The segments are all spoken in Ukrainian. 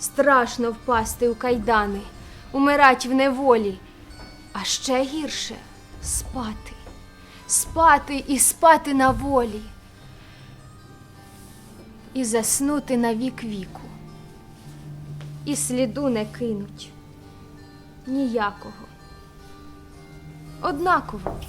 Страшно впасти у кайдани, умирать в неволі, а ще гірше спати, спати і спати на волі, і заснути на вік віку, і сліду не кинуть ніякого. Однаково,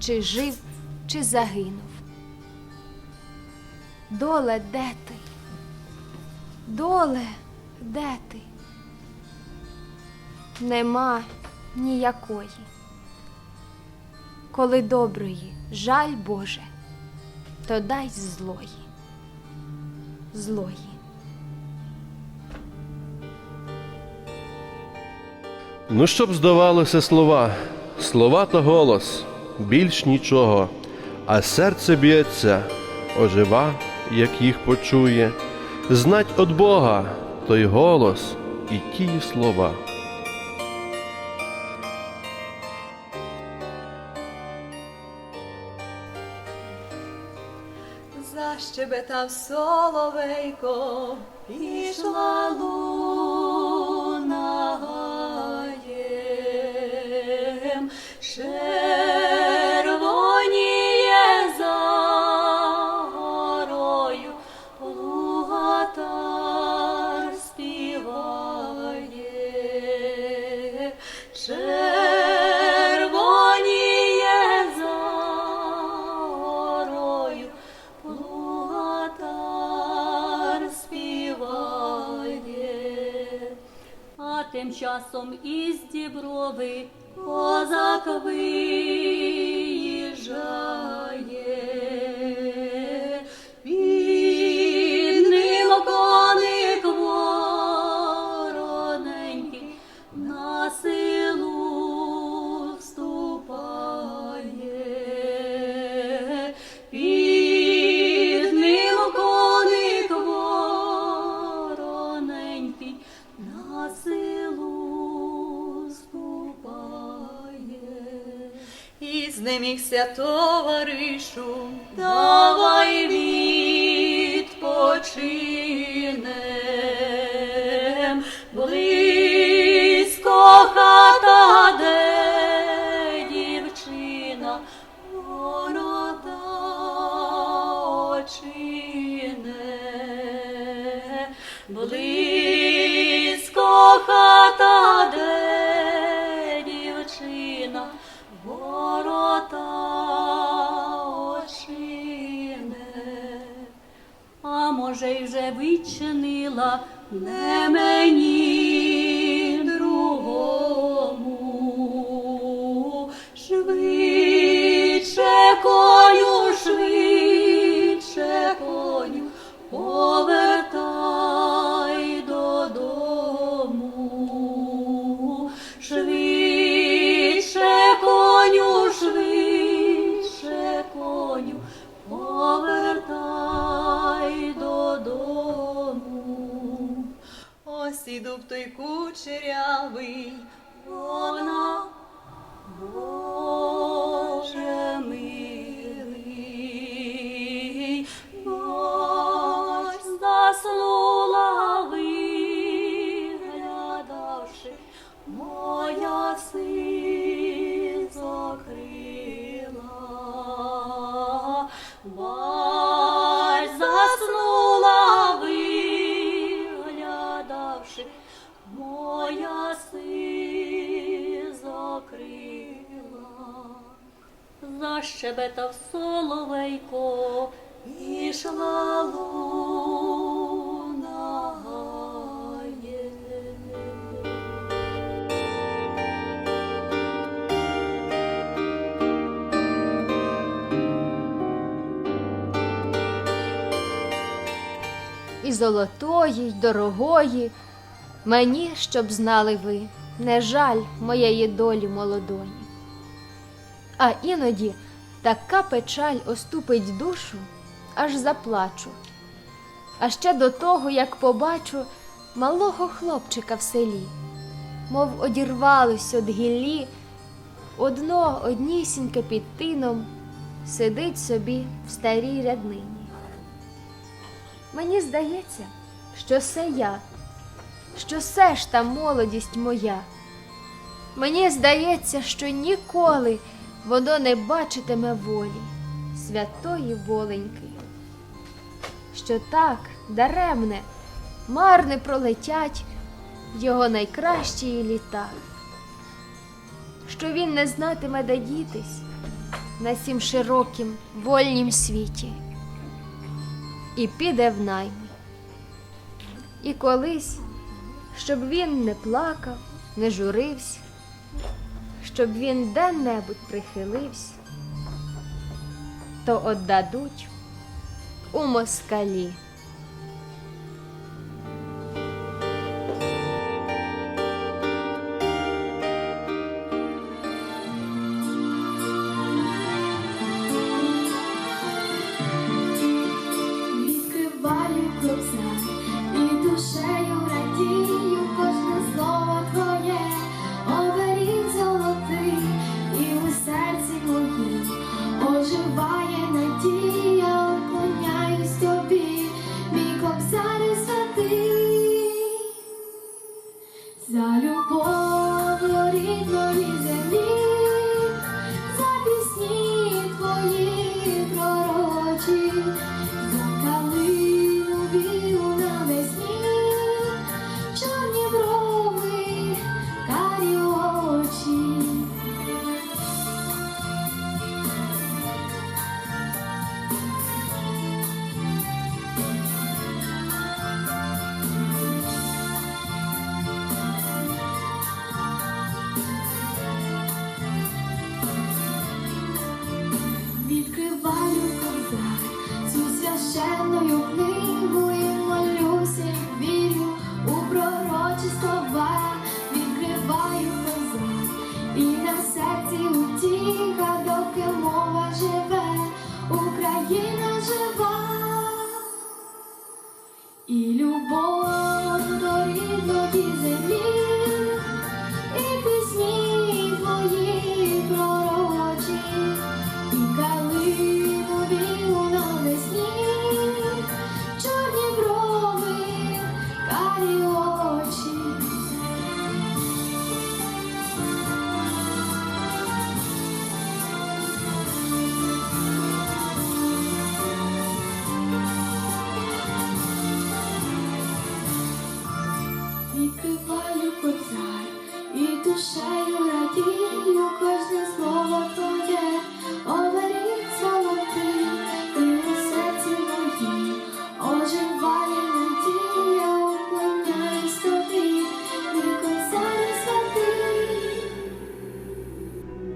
чи жив, чи загинув. Доле, де ти? Доле, де ти? Нема ніякої. Коли доброї жаль Боже, то дай злої, злої. Ну, щоб здавалося слова, слова та голос, більш нічого, а серце б'ється, ожива, як їх почує, знать од Бога той голос і ті слова. Защебетав соловейко, пішла луна тим часом із діброви козак виїжджає. Знемігся товаришу, давай відпочинем. Близько хата, де дівчина, ворота очине. Близько хата, де відчинила не мені дуб той кучерявий, Защебетав соловейко, ішла луна гає. І золотої, й дорогої, мені, щоб знали ви, не жаль моєї долі молодої. А іноді така печаль оступить душу, аж заплачу. А ще до того, як побачу малого хлопчика в селі, мов одірвалось од гіллі, одно однісіньке під тином сидить собі в старій ряднині. Мені здається, що це я, що це ж та молодість моя. Мені здається, що ніколи воно не бачитиме волі, святої воленьки, що так даремне, марне пролетять його найкращі літа, що він не знатиме де дітись на сім широкім вольнім світі. І піде в найми. І колись, щоб він не плакав, не журився, щоб він де-небудь прихилився, то отдадуть у москалі. оживає Відкриваю козар і душею радію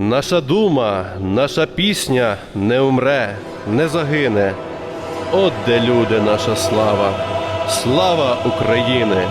Наша дума, наша пісня не умре, не загине. От де люди, наша слава, слава України!